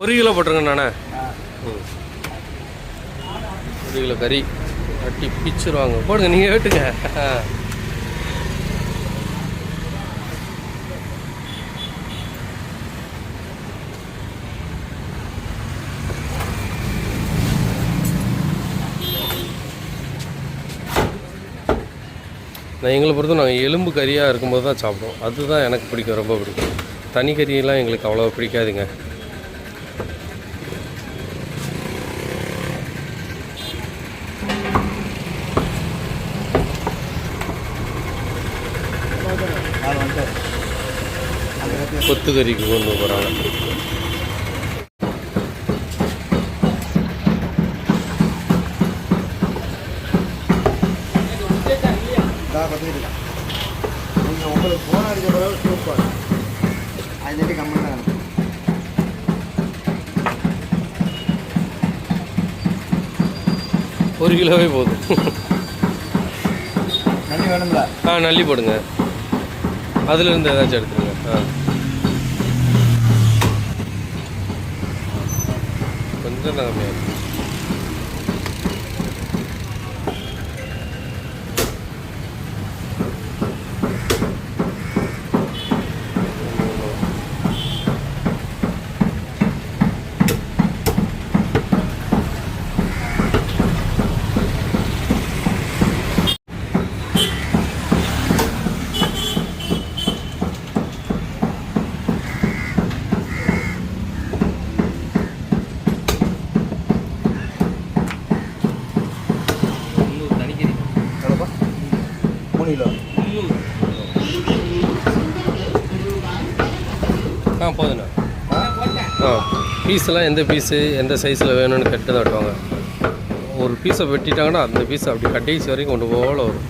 ஒரு கிலோ போட்டுருங்க ம். ஒரு கிலோ கறி. அட்டி பிச்சுருவாங்க. போடுங்க நீங்கள் வெட்டுங்க. நான் எங்களை பொறுத்த நாங்கள் எலும்பு கறியாக இருக்கும்போது தான் சாப்பிடுவோம். அதுதான் எனக்கு பிடிக்கும் ரொம்ப பிடிக்கும். தனி கறியெல்லாம் எங்களுக்கு அவ்வளோ பிடிக்காதுங்க. கொத்து கறிக்கு கொண்டு போகிறாங்க நீங்கள் உங்களுக்கு ஃபோன் அடிச்ச பிறகு சூப்பர் அது தட்டி கம்மி தான் ஒரு கிலோவே போதும். தண்ணி வேணுங்களா ஆ நல்லி போடுங்க. அதுலேருந்து ஏதாச்சும் எடுத்துருங்க ஆ கொஞ்சம் தான் கம்மியாக இருக்கு. எவ்வளோப்பா மூணு கிலோ ஆ போதுண்ணா ஆ பீஸெல்லாம் எந்த பீஸு எந்த சைஸில் வேணும்னு கட்டு தான் வெட்டுவாங்க. ஒரு பீஸை வெட்டிட்டாங்கன்னா அந்த பீஸை அப்படி கடைசி வரைக்கும் கொண்டு போகல வரும்.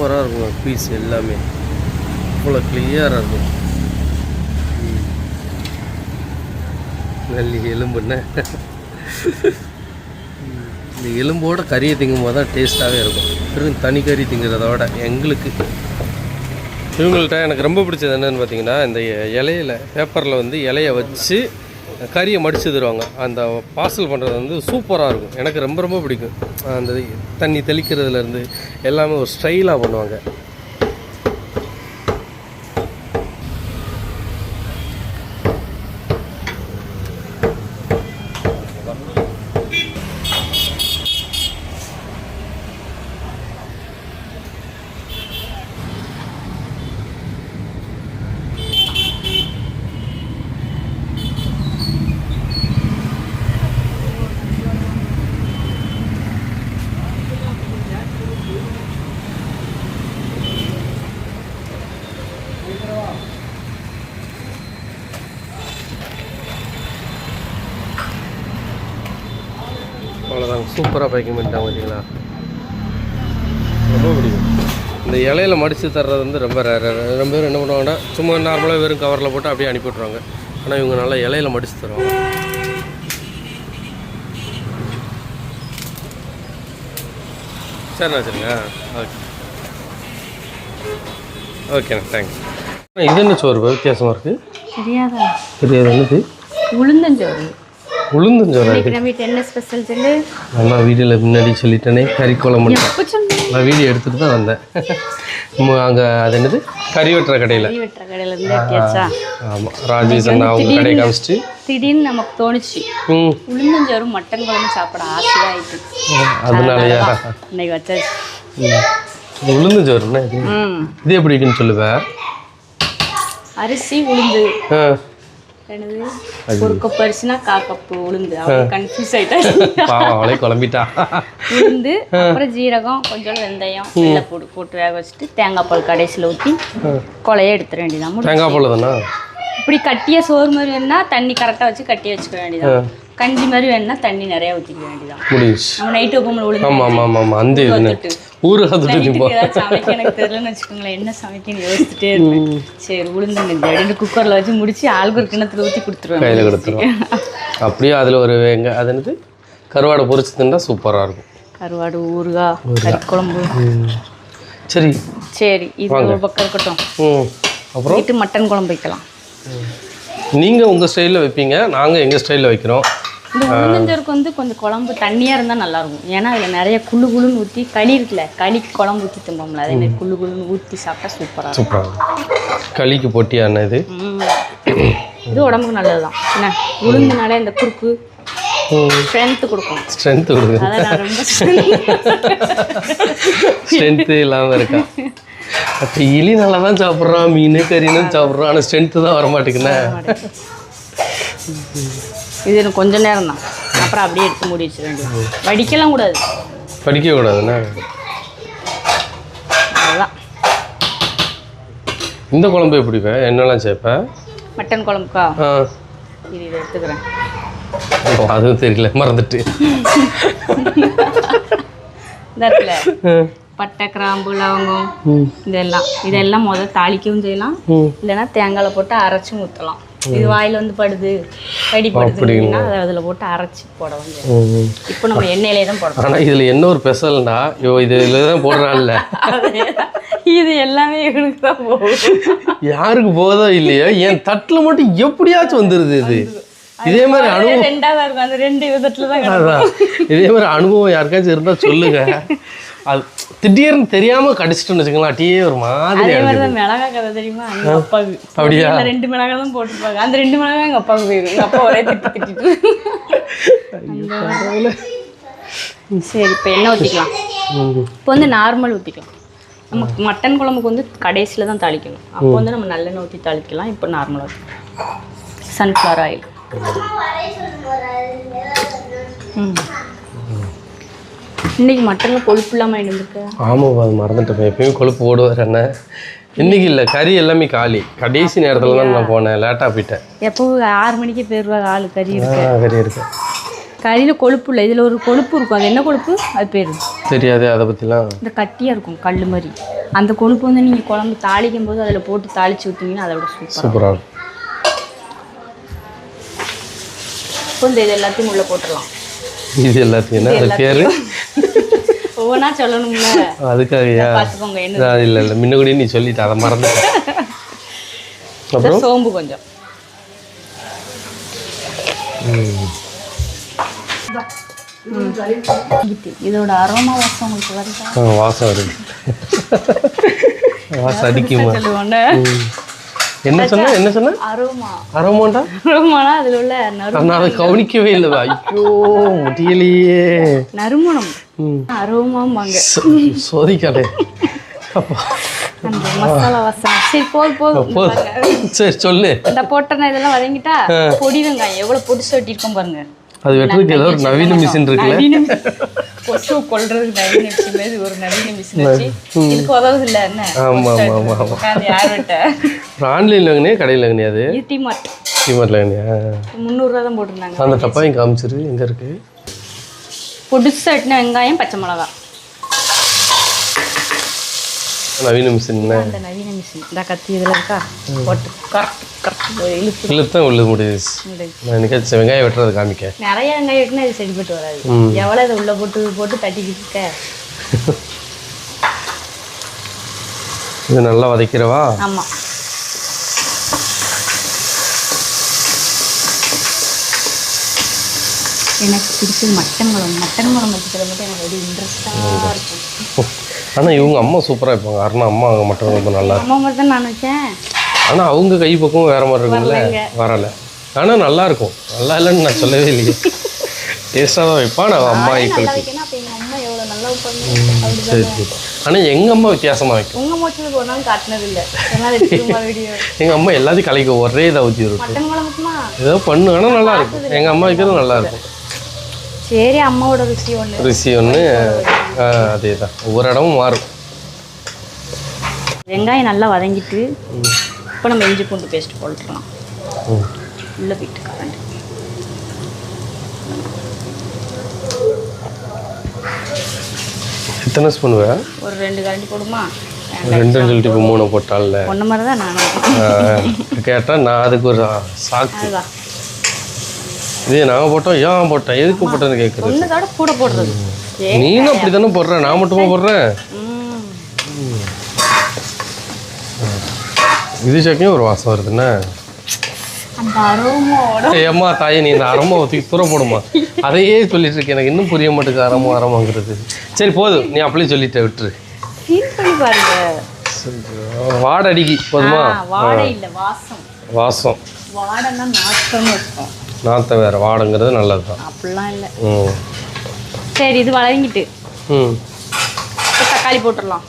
சூப்பராக இருக்கும் பீஸ் எல்லாமே. அவ்வளோ கிளியராக இருக்கும். நல்லி எலும்புன்னு இந்த எலும்போட கறியை திங்கும் போது தான் டேஸ்ட்டாகவே இருக்கும். வெறும் தனி கறி திங்கிறத விட எங்களுக்கு. இவங்கள்ட்ட எனக்கு ரொம்ப பிடிச்சது என்னென்னு பார்த்தீங்கன்னா இந்த இலையில பேப்பரில் வந்து இலையை வச்சு கறியை மடித்து தருவாங்க. அந்த பார்சல் பண்ணுறது வந்து சூப்பராக இருக்கும். எனக்கு ரொம்ப ரொம்ப பிடிக்கும். அந்த தண்ணி தெளிக்கிறதுலேருந்து எல்லாமே ஒரு ஸ்டைலாக பண்ணுவாங்க. சூப்பராக பேக்கிங் பண்ணிட்டாங்க பார்த்தீங்களா ரொம்ப பிடிக்கும். இந்த இலையில மடித்து தர்றது வந்து ரொம்ப ரொம்ப பேர் என்ன பண்ணுவாங்கன்னா சும்மா நார்மலாக வெறும் கவரில் போட்டு அப்படியே அனுப்பிவிட்ருவாங்க ஆனால் இவங்க நல்லா இலையில மடித்து தருவாங்க. சரிண்ணா சரிங்க ஓகே. ஓகேண்ணா தேங்க்ஸ் இது என்ன சோறு வித்தியாசமாக இருக்குது தெரியாதா? தெரியாது என்னது? உளுந்தஞ்சோறு. நம்ம வீட்டு என்ன ஸ்பெஷல் சொல்லு? வீடியோவில் முன்னாடி சொல்லிட்டேனே கறி குழம்பு. நான் வீடியோ எடுத்துகிட்டு தான் வந்தேன். அங்கே அது என்னது? கறி வெட்டுற கடையில். ஆமாம் ராஜேஷ் அண்ணா அவங்க கடையை காமிச்சிட்டு. திடீர்னு நமக்கு தோணுச்சு. மட்டன் குழம்பு சாப்பிட ஆசையா ஆயிட்டு. அதனாலயா? இன்னைக்கு வச்சாச்சு. ம். உளுந்தஞ்சோறுண்ணா இது? எப்படி இருக்குன்னு சொல்லுவேன் அரிசி உளுந்து. ஒரு கப் அரிசினா கா உளுந்து. அவங்க கன்ஃபியூஸ் ஆயிட்டா பாவம் அவளே குழம்பிட்டா. உளுந்து அப்புறம் ஜீரகம் கொஞ்சம் வெந்தயம் வெள்ளைப்பூடு போட்டு வேக வச்சுட்டு தேங்காய் பால் கடைசியில் ஊற்றி கொலைய எடுத்துட வேண்டியதான். தேங்காய் பால் தானா? இப்படி கட்டிய சோறு மாதிரி வேணும்னா தண்ணி கரெக்டாக வச்சு கட்டி வச்சுக்க வேண்டியதான் கஞ்சி மாதிரி வேணும்னா தண்ணி நிறைய ஊற்றிக்க வேண்டியதான் நம்ம நைட்டு வைப்போம்ல உளுந்து ஆமாம் ஆமாம் ஆமாம் ஆமாம் அந்த வந்துட்டு ஊறுகாய் தொட்டு நைட்டுக்கு ஏதாச்சும் சமைக்க எனக்கு தெரியலன்னு வச்சுக்கோங்களேன். என்ன சமைக்கன்னு யோசிச்சுட்டே இருப்பேன். சரி உளுந்துங்க அப்படின்னு குக்கரில் வச்சு முடிச்சு ஆளுக்கு ஒரு கிணத்துல ஊற்றி கொடுத்துருவேன். கையில் கொடுத்துரும் அப்படியே அதில் ஒரு வெங்க அது என்னது? கருவாடை பொரிச்சு தின்றா சூப்பராக இருக்கும். கருவாடு ஊறுகாய் கறி குழம்பு. சரி. சரி இது ஒரு பக்கம் இருக்கட்டும். அப்புறம்? மட்டன் குழம்பு வைக்கலாம். நீங்கள் உங்கள் ஸ்டைலில் வைப்பீங்க நாங்கள் எங்கள் ஸ்டைலில் வைக்கிறோம். இந்த உளுந்தஞ்சோருக்கு வந்து கொஞ்சம் குழம்பு தண்ணியாக இருந்தால் நல்லா இருக்கும் ஏன்னா அதில் நிறைய குள்ளு குள்ளுன்னு ஊற்றி களி இருக்குல்ல களிக்கு குழம்பு ஊற்றி திம்போம்ல அதே மாதிரி குள்ளு குள்ளுன்னு ஊற்றி சாப்பிட்டா சூப்பராக சூப்பராக களிக்கு போட்டியான இது. இது உடம்புக்கு நல்லது தான் என்ன? உளுந்துனாலே இந்த குறுக்கு ஸ்ட்ரென்த்து கொடுக்கும். நான் ரொம்ப ஸ்ட்ரென்த்து இல்லாமல் இருக்கா? அப்போ இலி நல்லா தான் சாப்பிட்றான் மீன் கறின்னு சாப்பிட்றான் ஆனால் ஸ்ட்ரென்த்து தான் வர மாட்டேங்குண்ணே இது எனக்கு கொஞ்ச நேரம் தான் அப்புறம் அப்படியே எடுத்து மூடி வச்சிட வேண்டியது வடிக்கலாம் கூடாது. படிக்க கூடாதுண்ணே இந்த குழம்பு எப்படி வை? என்னெல்லாம் சேர்ப்பேன் மட்டன் குழம்புக்கா? இது இதை எடுத்துக்கிறேன். அதுவும் தெரியல. மறந்துட்டு. பட்டை கிராம்பு லவங்கம் இதெல்லாம். இதெல்லாம் முதல்ல தாளிக்கவும் செய்யலாம். இல்லைன்னா தேங்காயில் போட்டு அரைச்சும் ஊற்றலாம் இது வாயில் வந்து படுது கடிப்படுதுன்னா அதை அதில் போட்டு அரைச்சி போட ம் இப்போ நம்ம எண்ணெயிலே தான் போடுறோம் ஆனால் இதில் என்ன ஒரு ஸ்பெஷல்னா ஐயோ இது இதில் தான் போடுறான்ல. இது எல்லாமே இவனுக்கு தான் போகும். யாருக்கு போதோ இல்லையோ என் தட்டில் மட்டும் எப்படியாச்சும் வந்துடுது இது. இதே மாதிரி அனுபவம். ரெண்டாவது இருக்கும் அந்த ரெண்டு விதத்துல தான் இதே மாதிரி அனுபவம் யாருக்காச்சும் இருந்தால் சொல்லுங்க. அது திடீர்னு தெரியாமல் கடிச்சிட்டோன்னு வச்சுக்கலாம் டீயே ஒரு மாதிரி அதே மாதிரி தான் மிளகா கதை தெரியுமா? எங்க அப்பாவுக்கு. அப்படியா? ரெண்டு மிளகா தான் போட்டுருப்பாங்க. அந்த ரெண்டு மிளகா எங்க அப்பாவுக்கு போயிடும் எங்க அப்பா ஒரே திட்டு திட்டிட்டு. சரி இப்போ எண்ணெய் ஊற்றிக்கலாம். இப்போ வந்து நார்மல் ஊற்றிக்கலாம் நம்ம மட்டன் குழம்புக்கு வந்து கடைசியில் தான் தாளிக்கணும். அப்போ வந்து நம்ம நல்லெண்ணெய் ஊற்றி தாளிக்கலாம். இப்போ நார்மலாக சன்ஃப்ளவர் ஆயில். ம். இன்னைக்கு மட்டனில் கொழுப்பு இல்லாமல் இருந்திருக்கு ஆமாம் அது மறந்துட்டேன். எப்பயுமே கொழுப்பு போடுவார் என்ன? இன்னைக்கு இல்லை கறி எல்லாமே காலி. கடைசி நேரத்தில் தான் நான் போனேன் லேட்டாக போயிட்டேன். எப்பவும் ஆறு மணிக்கே போயிடுவாங்க ஆள் கறி இருக்கு. கறி இருக்கு. கறியில் கொழுப்பு இல்லை இதில் ஒரு கொழுப்பு இருக்கும். அது என்ன கொழுப்பு? அது பேர். தெரியாது அதை பற்றிலாம் இந்த கட்டியாக இருக்கும் கல் மாதிரி. அந்த கொழுப்பு வந்து நீங்கள் குழம்பு தாளிக்கும் போது அதில் போட்டு தாளிச்சு விட்டீங்கன்னா அதை விட சூப்பராக சூப்பராக இருக்கும். இப்போ இந்த இது எல்லாத்தையும் உள்ளே போட்டுடலாம். இது எல்லாத்தையும் என்ன அது பேர்? ஒவ்வொன்றா சொல்லணும்ல. அதுக்காகயா? பார்த்துக்கோங்க என்ன இல்லை இல்லை முன்னக்கூடி நீ சொல்லிட்ட அதை மறந்துட்டேன் அப்புறம்? சோம்பு கொஞ்சம். இதோட அரோமா வாசம் உங்களுக்கு வருதா? வாசம் வருது வாசம் அடிக்குமா. என்ன சொன்ன? என்ன சொன்ன? அரோமா. அரமாண்டா அரோமானா அதில் உள்ள நறு நான் அதை கவனிக்கவே இல்லை ஐயோ முடியலையே. நறுமணம். அரோமாம்பாங்க. சோதிக்காதே. அப்பா. சரி சொல்லு. இந்த போட்டன இதெல்லாம் வதங்கிட்டா பொடி வெங்காயம் எவ்வளவு பொடிசு வெட்டியிருக்கோம் பாருங்க. அது வெட்டுறதுக்கு ஏதோ ஒரு நவீன மிஷின் இருக்குல்ல? கொசு கொல்றதுக்கு நவீன மிஷின் மாதிரி ஒரு நவீன மிஷின் இதுக்கு உதவுது இல்ல என்ன? ஆமா ஆமா ஆமா. ஆமா உட்காந்து யார் விட்ட ஆன்லைனில் வாங்கினியா கடையில் வாங்கினியா அது? இது டிமார்ட். டிமார்ட்டில் வாங்கினியா முந்நூறுரூவா தான் போட்டிருந்தாங்க. அந்த டப்பாயும் காமிச்சிரு எங்கே இருக்கு. பொடிசு வெட்டின வெங்காயம் பச்சை மிளகா நவீன மிஷின் அந்த நவீன மிஷின். இந்த கத்தி இதில் இருக்கா? போட்டு கரெக்ட் கரெக்ட் இழுத்து. இழுத்தான் உள்ளது முடியுது. நான் வெங்காயம் வெட்டுறது காமிக்க. நிறைய வெங்காயம் வெட்டினா இது சரிப்பட்டு வராது. எவ்வளோ இதை உள்ள போட்டு போட்டு தட்டிக்கிட்டு இருக்க? இது நல்லா வதக்கிறவா? ஆமாம் எனக்கு பிடிச்சது மட்டன் குழம்பு. மட்டன் குழம்பு வச்சுக்கிறது மட்டும் எனக்கு ஒரு இன்ட்ரெஸ்டாக இருக்கும். ஆனால் இவங்க அம்மா சூப்பராக இருப்பாங்க. அருணா அம்மா அவங்க மட்டும் ரொம்ப நல்லா அம்மா தான் நான் வச்சேன் ஆனால் அவங்க கை பக்கம் வேற மாதிரி இருக்கும்ல. வரல. ஆனால் நல்லா இருக்கும். நல்லா இல்லைன்னு நான் சொல்லவே இல்லையே. டேஸ்ட்டாக தான் வைப்பான் நான் அம்மா அப்படி சரி சரி. ஆனால் எங்கள் அம்மா வித்தியாசமாக வைக்கும்? உங்கள் மோட்டலுக்கு ஒரு நாள் காட்டினது இல்லை அதனால் எடுத்துமா வீடியோ எங்கள் அம்மா எல்லாத்தையும் கலைக்க ஒரே இதாக ஊற்றி குழம்புக்குமா ஏதோ பண்ணு ஆனால் நல்லா இருக்கும். எங்கள் அம்மா வைக்கிறது நல்லா இருக்கும். சரி அம்மாவோட ருசி ஒன்று ருசி ஒன்று அதே தான் ஒவ்வொரு இடமும் மாறும். வெங்காயம் நல்லா வதங்கிட்டு இப்போ நம்ம இஞ்சி பூண்டு பேஸ்ட் போட்டுக்கலாம். உள்ளே போயிட்டு கரண்ட் எத்தனை ஸ்பூன் வே ஒரு ரெண்டு கரண்டி போடுமா? ரெண்டுன்னு சொல்லிட்டு இப்போ மூணு போட்டால ஒன்று மாதிரி தான் நானும் கேட்டால் நான் அதுக்கு ஒரு சாக்கு. இதே நான் போட்டோம் ஏன் போட்டேன்? எதுக்கு போட்டேன்னு கேட்குறது கூட போடுறது. நீனும் அப்படி தானே போடுற? நான் மட்டுமா போடுறேன் இது சக்கையும் ஒரு வாசம் வருதுண்ணே ஏம்மா தாயே நீ இந்த அரமா ஊற்றி தூர போடுமா? அதையே சொல்லிட்டு இருக்க எனக்கு இன்னும் புரிய மாட்டேங்குது அரமா அரமாங்கிறது. சரி போதும் நீ அப்படியே சொல்லிட்ட விட்டுரு. ஃபீல் பண்ணி பாருங்க. வாடை அடிக்கி போதுமா வாசம். வாசம். வாடைன்னா நாற்றம்னு இருக்கும். நாத்த வேற வாடைங்கிறது நல்லது தான் அப்படிலாம் இல்லை. ம். சரி இது வதங்கிட்டு ம். தக்காளி போட்டுடலாம்.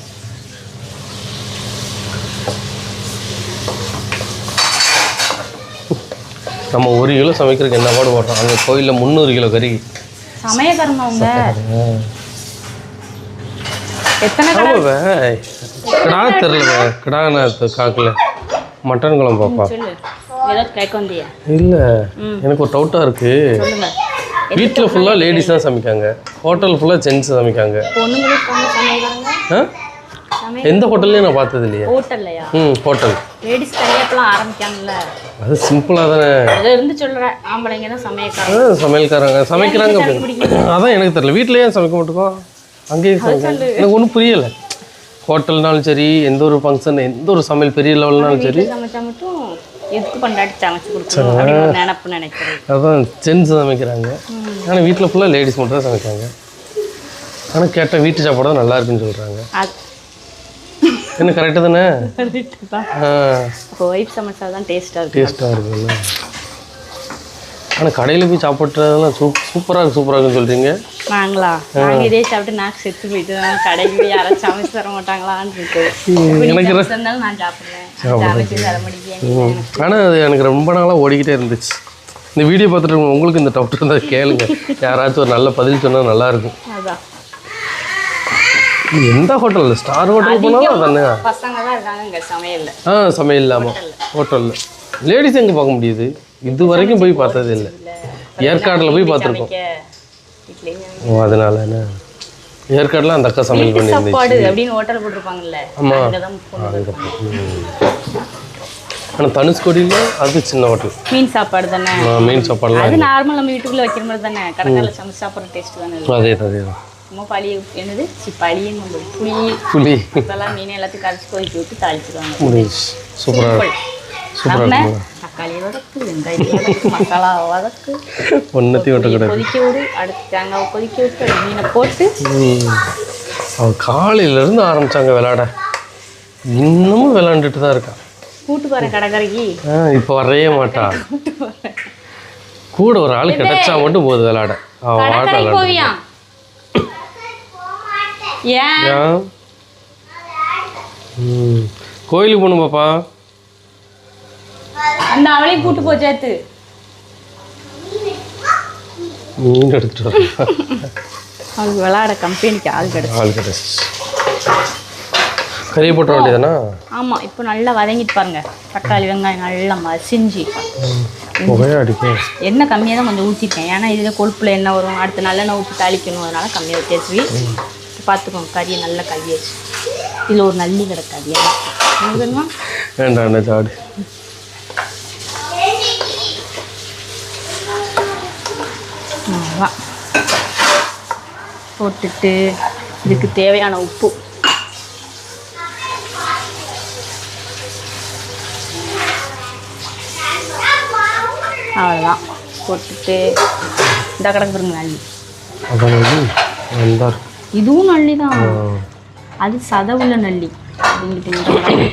நம்ம ஒரு கிலோ சமைக்கிறதுக்கு என்ன பாடு போடுறோம்? அங்கே கோயிலில் முந்நூறு கிலோ கறி. சமயக்காரங்க அவங்க. எத்தனை கடை? கிடா தெரில கிடா காக்கல. மட்டன் குழம்பு பாப்பா சொல்லு ஏதோ கேட்க வந்தியா இல்லை. எனக்கு ஒரு டவுட்டாக இருக்குது வீட்டில் ஃபுல்லாக லேடிஸ் தான் சமைக்காங்க. ஹோட்டல் ஃபுல்லாக ஜென்ஸ் சமைக்காங்க. ஆ? எந்த ஹோட்டல்லையும் நான் பார்த்தது இல்லையா. ஹோட்டல்லையா? ம் ஹோட்டல். லேடிஸ் கல்யாணப்பெல்லாம் ஆரம்பிக்காங்கல்ல. அது சிம்பிளாக தானே. அதை இருந்து சொல்கிறேன் ஆம்பளைங்க தான் சமையல்காரங்க. ஆ, சமையல்காரங்க. சமைக்கிறாங்க அதான் எனக்கு தெரியல. வீட்டில் ஏன் சமைக்க மாட்டோம்? அங்கேயே சமைக்க. எனக்கு ஒன்றும் புரியலை. ஹோட்டல்னாலும் சரி எந்த ஒரு ஃபங்க்ஷன் எந்த ஒரு சமையல் பெரிய லெவல்னாலும் சரி. சமைச்சா மட்டும் எதுக்கு பண்டாட்டி சமைச்சு கொடுக்கணும்? அப்படின்னு ஒரு நினப்பு நினைக்கிறது அதான் ஜென்ஸ் சமைக்கிறாங்க. ஆனால் வீட்டில் ஃபுல்லாக லேடிஸ் மட்டும் தான் சமைக்காங்க ஆனால் கேட்டால் வீட்டு சாப்பாடு தான் நல்லா இருக்குன்னு சொல்கிறாங்க அது என்ன கரெக்டு தானே? கரெக்டு தான். ஒய்ஃப் சமைச்சா தான் டேஸ்ட்டாக இருக்கும். டேஸ்ட்டாக இருக்குல்ல ஆனால் கடையில் போய் சாப்பிட்றதெல்லாம் சூப் சூப்பராக இருக்கு சூப்பராக இருக்குன்னு சொல்கிறீங்க நாங்களா நாங்கள் இதே சாப்பிட்டு நாக்கு செத்து போயிட்டு கடைக்கு போய் யாராச்சும் சமைச்சு தர மாட்டாங்களான்னு இருக்கு. எனக்கு நான் சாப்பிடுவேன். ஆனால் அது எனக்கு ரொம்ப நாளாக ஓடிக்கிட்டே இருந்துச்சு. இந்த வீடியோ பார்த்துட்டு உங்களுக்கு இந்த டவுட் இருந்தால் கேளுங்க. யாராச்சும் ஒரு நல்ல பதில் சொன்னால் நல்லாயிருக்கும் அதான். எந்த ஹோட்டலில் ஸ்டார் ஹோட்டல் போனாலும் அதானே. பசங்க தான் இருக்காங்க இங்கே சமையல்ல. ஆ சமையல் இல்லாமல் ஹோட்டலில் லேடிஸ் எங்கே பார்க்க முடியுது? இது வரைக்கும் போய் பார்த்தது இல்லை. ஏற்காடில் போய் பார்த்துருக்கோம். ஓ அதனால என்ன? ஏற்காடுல அந்த அக்கா சமையல் வீட்டு பண்ணியிருந்துச்சு. சாப்பாடு அப்படின்னு ஹோட்டல் போட்டிருப்பாங்கல்ல ஆனால் தனுஷ்கோடியில் அது சின்ன ஹோட்டல் மீன் சாப்பாடு தானே? மீன் சாப்பாடுலாம் அது நார்மல் நம்ம வீட்டுக்குள்ள வைக்கிற மாதிரி தானே? கடைக்கால சமைச்சு சாப்பிட்ற டேஸ்ட் தானே. அதே? அதே தான் சும்மா பழி என்னது? ஒன்று புளி. புளி. இதெல்லாம் மீன் எல்லாத்தையும் கரைச்சி கொதிக்க விட்டு இருக்கும். சூப்பராக நம்ம இருக்கும் தக்காளி வதக்கு வெங்காயம் வதக்கு மசாலா வதக்கு. ஒன்றத்தையும் விட்டு புளியை கிடையாது கொதிக்க விடு. அடுத்து தேங்காவை கொதிக்க விட்டு அது மீனை போட்டு. அவன் காலையிலேருந்து ஆரம்பிச்சாங்க விளையாட இன்னமும் விளையாண்டுட்டு தான் இருக்கான் கூட்டு கடைக்கரைக்கு இப்போ வரவே மாட்டா. கூட ஒரு ஆள் கிடைச்சா மட்டும் போகுது விளையாட அவன் விளையாட போவியா ஏன்? கோயிலுக்கு போகணும் பாப்பா. அந்த அவளையும் கூட்டு போ சேர்த்து. மீன் எடுத்துட்டு அவளுக்கு விளையாட கம்பெனிக்கு ஆள் கிடைச்சு ஆள் கிடைச்சி கறியை போட்ட வேண்டியதானா ஆமாம் இப்போ நல்லா வதங்கிட்டு பாருங்க. தக்காளி வெங்காயம் நல்லா மசிஞ்சு. புகையா அடிக்கும். எண்ணெய் கம்மியாக தான் கொஞ்சம் ஊற்றிருக்கேன் ஏன்னா இதில் கொழுப்பில் எண்ணெய் வரும். அடுத்து நல்லெண்ணெய் ஊற்றி தாளிக்கணும். அதனால கம்மியாக ஊற்றியாச்சு பார்த்துக்கோங்க கறியை நல்லா கழுவியாச்சு இதில் ஒரு நல்லி கிடக்காது வேண்டாம் என்ன சாடு அவ்வளோதான் போட்டுட்டு இதுக்கு தேவையான உப்பு. அவ்வளோதான் போட்டுட்டு இந்த கிடக்கு பாருங்க நல்லி. நல்லா இதுவும் நல்லி தான். அது சதவுள்ள நல்லி. அப்படிங்கிட்டு இந்த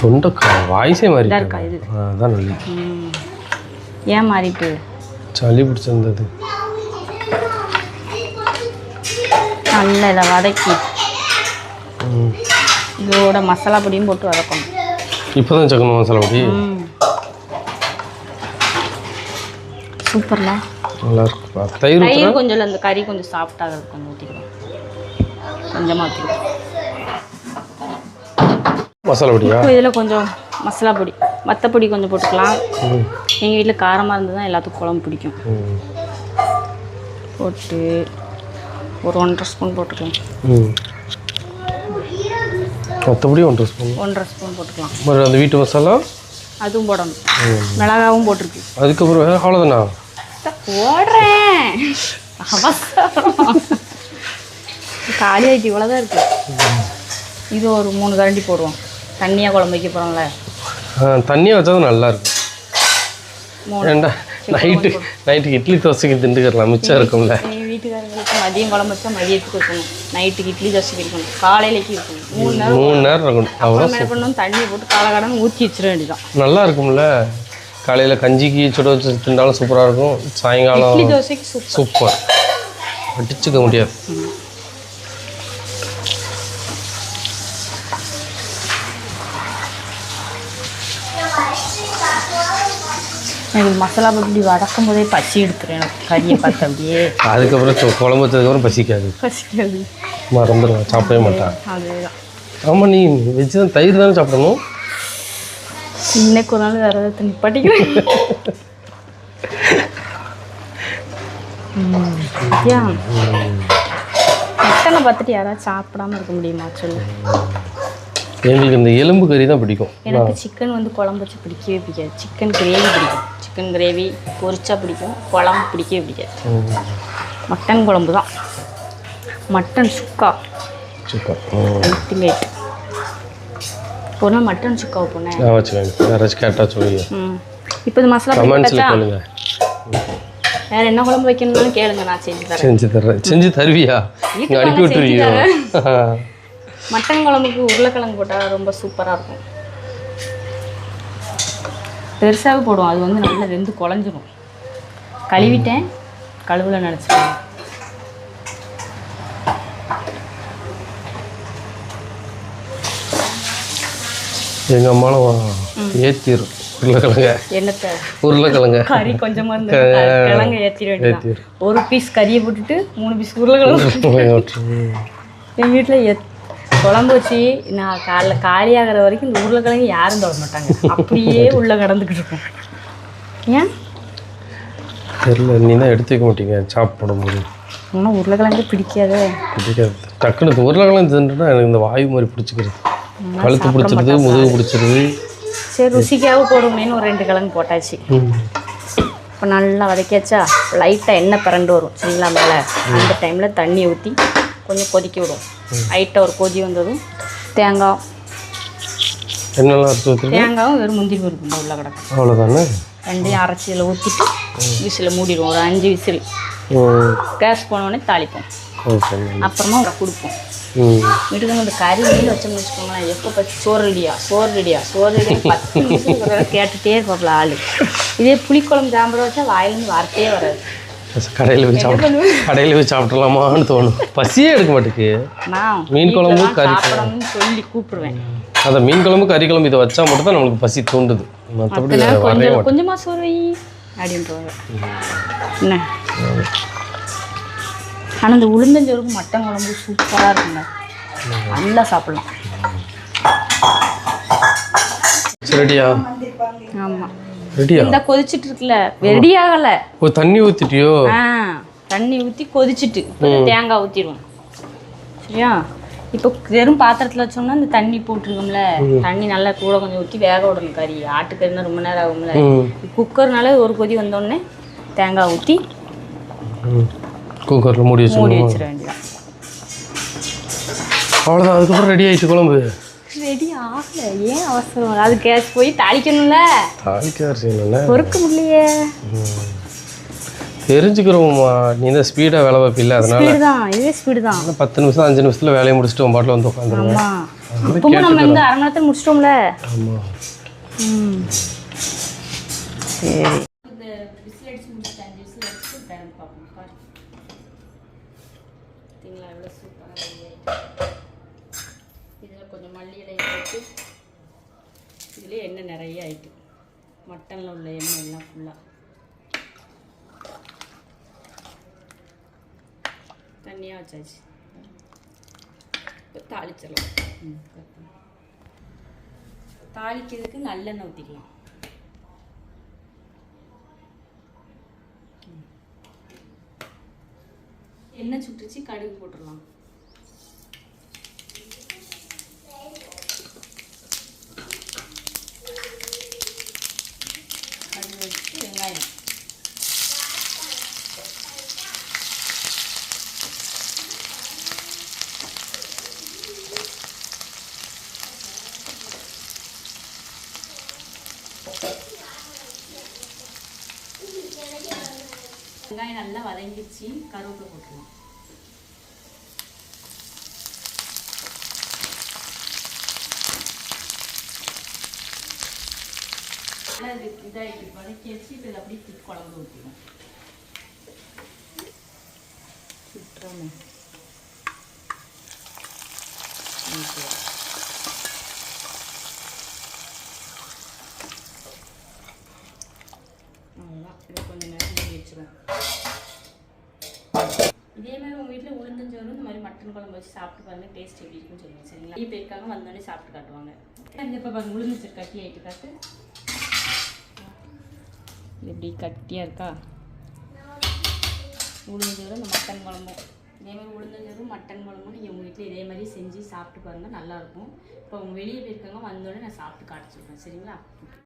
தொண்டைக்காய் வாய்ஸே இதா இருக்கா இது? அதான் நல்லி. ஏன் மாறிட்டு? சளி பிடிச்சிருந்தது. நல்லா வதக்கி. இதோட மசாலா பொடியும் போட்டு வதக்கணும். இப்போதான் சக்கன மசாலா பொடி? சூப்பர்ல. நல்லா இருக்குப்பா தயிர் கொஞ்சம் அந்த கறி கொஞ்சம் சாஃப்டாக கொஞ்சம் ஊற்றிக்கலாம் கொஞ்சமாக ஊற்றிக்கலாம் மசாலா பொடியா? இதில் கொஞ்சம் மசாலா பொடி. மத்த பொடி கொஞ்சம் போட்டுக்கலாம். எங்கள் வீட்டில் காரமாக இருந்து தான் எல்லாத்துக்கும் குழம்பு பிடிக்கும். போட்டு ஒரு ஒன்றரை ஸ்பூன் போட்டுக்கலாம். மற்றபடி ஒன்றரை ஸ்பூன். ஒன்றரை ஸ்பூன் போட்டுக்கலாம். மறு அந்த வீட்டு மசாலா? அதுவும் போடணும். மிளகாவும் போட்டிருக்கு. அதுக்கப்புறம் வேறு அவ்வளோதானா போடுறேன். காலி ஆகிட்டு இவ்வளோதான் இருக்கு. இது ஒரு மூணு கரண்டி போடுவோம். தண்ணியாக குழம்பு வைக்க போகிறோம்ல தண்ணியை வச்சா தான் நல்லா இருக்கும் மூணு ஏண்டா நைட்டு நைட்டுக்கு இட்லி தோசைக்கு திண்டுக்கலாம் மிச்சம் இருக்கும்ல. வீட்டுக்காரங்களுக்கு மதியம் குழம்பு வச்சா மதியத்துக்கு வைக்கணும். நைட்டுக்கு இட்லி தோசைக்கு இருக்கணும் காலையிலக்கு இருக்கணும். மூணு நேரம் மூணு நேரம் இருக்கணும். அவ்வளோ பண்ணணும்? தண்ணியை போட்டு காலகடன் ஊற்றி வச்சிட வேண்டியதான் நல்லா இருக்கும்ல. காலையில் கஞ்சிக்கு சுட வச்சு திண்டாலும் சூப்பராக இருக்கும். சாயங்காலம் இட்லி தோசைக்கு சூப்பர். சூப்பர். அடிச்சுக்க முடியாது. எனக்கு மசாலா போட்டு வதக்கும் போதே பசி எடுத்துரும் எனக்கு. கறியை பார்த்து அப்படியே. அதுக்கப்புறம் குழம்பு வச்சதுக்கப்புறம் பசிக்காது. பசிக்காது. மறந்துடுவேன் சாப்பிடவே மாட்டான். அதுதான். ஆமாம் நீ வெஜ்ஜு தான் தயிர் தானே சாப்பிடணும்? இன்னைக்கு ஒரு நாள் வேற ஏதாவது நிப்பாட்டிக்கிறேன் மட்டனை பார்த்துட்டு யாராவது சாப்பிடாம இருக்க முடியுமா சொல்லு. எங்களுக்கு இந்த எலும்பு கறி தான் பிடிக்கும். எனக்கு சிக்கன் வந்து குழம்பு வச்சு பிடிக்கவே பிடிக்காது. சிக்கன் கிரேவி பிடிக்கும். சிக்கன் கிரேவி பொரிச்சா பிடிக்கும். குழம்பு பிடிக்கவே பிடிக்காது. மட்டன் குழம்பு தான். மட்டன் சுக்கா. அல்டிமேட் போனால் மட்டன் சுக்காவை போனேன் வச்சுக்கோங்க. யாராச்சும் கேட்டால் சொல்லுங்க இப்போ இது மசாலா கமெண்ட்ஸில்? கேளுங்க. வேற என்ன குழம்பு வைக்கணும்னாலும் கேளுங்க. நான் செஞ்சு தரேன். செஞ்சு தர்றேன். செஞ்சு தருவியா? அனுப்பி விட்டுருவியோ? மட்டன் குழம்புக்கு உருளைக்கிழங்கு போட்டால் ரொம்ப சூப்பராக இருக்கும். பெருசாகவே போடுவோம். அது வந்து நல்லா வெந்து குழஞ்சிரும். கழுவிட்டேன். கழுவுல நினச்சிருக்கேன் எங்கள் அம்மாவும் ஏற்றிடும் உருளைக்கிழங்க. என்னத்தை? உருளைக்கிழங்க. கறி கொஞ்சமாக இருந்து கிழங்கு ஏற்றிட வேண்டியதான் ஏற்றிடும் ஒரு பீஸ் கறியை போட்டுட்டு மூணு பீஸ் உருளைக்கிழங்கு எங்கள் வீட்டில் எத் குழம்பு வச்சு நான் காலைல காலியாகிற வரைக்கும் இந்த உருளைக்கிழங்கு யாரும் தொட மாட்டாங்க. அப்படியே உள்ளே கடந்துக்கிட்டு இருக்கும். ஏன்? தெரியல நீ தான் எடுத்து வைக்க மாட்டீங்க சாப்பிடும் போது ஆனால் உருளைக்கிழங்கு பிடிக்காதே. பிடிக்காது. டக்குனு உருளைக்கிழங்கு தின்றுனா எனக்கு இந்த வாயு மாதிரி பிடிச்சிக்கிறது. கழுத்து பிடிச்சிருது முதுகு பிடிச்சிருது. சரி ருசிக்காக போடுவோமேனு ஒரு ரெண்டு கிழங்கு போட்டாச்சு. இப்போ நல்லா வதக்கியாச்சா? லைட்டாக எண்ணெய் பிறண்டு வரும் சரிங்களா மேலே. அந்த டைமில் தண்ணி ஊற்றி கொஞ்சம் கொதிக்க விடுவோம் லைட்டாக ஒரு கொதி வந்ததும் தேங்காய். என்னெல்லாம் அரைச்சி ஊற்றுருக்கு தேங்காயும் வெறும் முந்திரி பருப்பு உள்ள கிடக்கும் அவ்வளோதானே ரெண்டையும் அரைச்சி இதில் ஊற்றிட்டு விசில் மூடிடுவோம். ஒரு அஞ்சு விசில். கேஸ் போனோடனே தாளிப்போம். அப்புறமா உங்களை கொடுப்போம். ம். வீட்டுக்கு இந்த கறி மீன் வச்சோம்னு வச்சுக்கோங்களேன். எப்போ பற்றி சோறு ரெடியா? சோறு ரெடியா? சோறு ரெடியா? பத்து நிமிஷம் கேட்டுகிட்டே இருப்பாப்புல ஆள். இதே புளிக்குழம்பு சாம்பார் வச்சா வாயிலேருந்து வார்த்தையே வராது. கடையில் போய் சாப்பிட்டு கடையில் போய் சாப்பிட்றலாமான்னு தோணும். பசியே எடுக்க மாட்டேக்கு. நான் மீன் குழம்பு, கறி சொல்லி கூப்பிடுவேன். அந்த மீன் குழம்பு கறி குழம்பு இதை வச்சா மட்டும் தான் நம்மளுக்கு பசி தூண்டுது. மற்றபடி வரவே கொஞ்சமாக சோறு என்ன? ஆனால் இந்த உளுந்தஞ்சோறுக்கு மட்டன் குழம்பு சூப்பராக இருக்குங்க. நல்லா சாப்பிடலாம். ரெடியா ஆமாம் இந்த கொதிச்சிட்டு இருக்குல்ல ரெடி ஆகலை ஓ தண்ணி ஊற்றிட்டியோ ஆ தண்ணி ஊற்றி கொதிச்சிட்டு தேங்காய் ஊற்றிடுவோம் சரியா? இப்போ வெறும் பாத்திரத்தில் வச்சோம்னா இந்த தண்ணி போட்டிருக்கோம்ல தண்ணி நல்லா கூட கொஞ்சம் ஊற்றி வேக விடணும் கறி. ஆட்டுக்கறினா ரொம்ப நேரம் ஆகும்ல. குக்கர்னால ஒரு கொதி வந்தோடனே தேங்காய் ஊற்றி ம். குக்கரில் மூடி மூடி வச்சிட வேண்டியதான் அவ்வளோதான் அதுக்கப்புறம் ரெடி ஆயிடுச்சு குழம்பு. ரெடி ஆகல. ஏன் அவசரம்? அது கேஸ் போய் தாளிக்கணும்ல? தாளிக்க இல்லைல்ல பொறுக்க முடியலையே. தெரிஞ்சுக்கிறோம்மா. நீ தான் ஸ்பீடாக வேலை வைப்பில்ல அதனால. ஸ்பீடு தான். இதே ஸ்பீடு தான். பத்து நிமிஷம் அஞ்சு நிமிஷத்தில் வேலையை முடிச்சுட்டு உன் பாட்டில் வந்து உட்காந்துருவேன். ஆமா. இப்பவும் நம்ம இந்த அரை மணி நேரத்தில் முடிச்சிட்டோம்ல? ஆமாம் சரி இந்த விசில் அடிச்சு முடிச்சுட்டு அஞ்சு விசில் அடிச்சு டைம் பார்ப்போம் பாரு பார்த்தீங்களா எவ்வளோ சூப்பராக இதில் கொஞ்சம் மல்லி இலையை போட்டு இதுலேயே எண்ணெய் நிறைய ஆயிட்டு. மட்டனில் உள்ள எண்ணெய் எல்லாம் ஃபுல்லாக தண்ணியாக வச்சாச்சு. இப்போ தாளிச்சிடலாம். ம் தாளிக்கிறதுக்கு நல்லெண்ணெய் ஊற்றிக்கலாம் எண்ணெய் சுட்டுச்சு கடுகு போட்டுடலாம் கடுகு வச்சு வெங்காயம் வெங்காயம் நல்லா வதங்கிடுச்சு கருவேப்பிலை போட்டுருவோம். நல்லா இது இதாகிட்டு வதக்கி வச்சு இப்போ இதை அப்படியே குழம்பு ஊற்றிடும் சுட்டுறாம ஓகே அவ்வளோதான் இதை கொஞ்சம் நேரம் மூடி வச்சிருவோம் இதே மாதிரி உங்கள் வீட்டில் உளுந்தஞ்சோறும் இந்த மாதிரி மட்டன் குழம்பு வச்சு சாப்பிட்டு பாருங்க டேஸ்ட் எப்படி இருக்குன்னு சொல்லுங்க சரிங்களா? நிறைய பேருக்காக வந்தோடனே சாப்பிட்டு காட்டுவாங்க. இந்த இப்போ பாருங்க உளுந்தஞ்சோறு கட்டி ஆகிட்டு காட்டு எப்படி கட்டியாக இருக்கா? உளுந்தஞ்சோறு இந்த மட்டன் குழம்பும் இதே மாதிரி உளுந்தஞ்சோறும் மட்டன் குழம்பும் நீங்கள் உங்கள் வீட்டில் இதே மாதிரி செஞ்சு சாப்பிட்டு பாருங்கள் நல்லாயிருக்கும் இப்போ அவங்க வெளியே போயிருக்காங்க வந்தோடனே நான் சாப்பிட்டு காட்ட சொல்கிறேன் சரிங்களா?